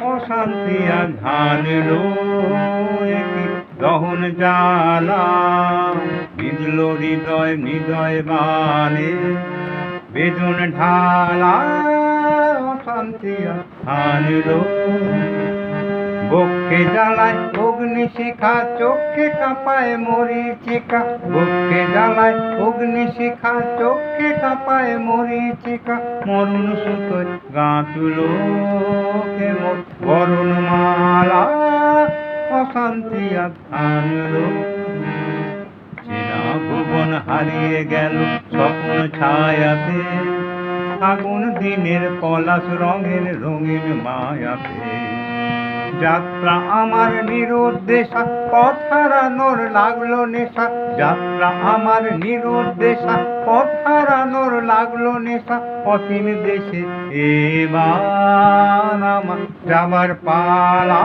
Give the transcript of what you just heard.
অশান্তি একই দহন জ্বালা। বিঁধল হৃদয় হৃদয় বানে বেদন ঢালা। অশান্তি আধানলো বক্ষে জ্বালায় অগ্নি শিখা চোখে কাঁপায় মরিচিকা। বক্ষে জ্বালায় অগ্নি শিখা চোখে কাঁপায় মরিচিকা। মরুণ সুতোয় গা তুলো কেমন অশান্তি আনলো চেনা ভুবন হারিয়ে গেল স্বপ্ন ছায়াতে, আগুন দিনের পলাশ রঙের রঙিন মায়াতে। যাত্রা আমার নিরুদ্দেশা পথ হারানোর লাগল নেশা। যাত্রা আমার নিরুদ্দেশা পথ হারানোর লাগল নেশা। অসীম দেশে এবার আমার আমার পালা।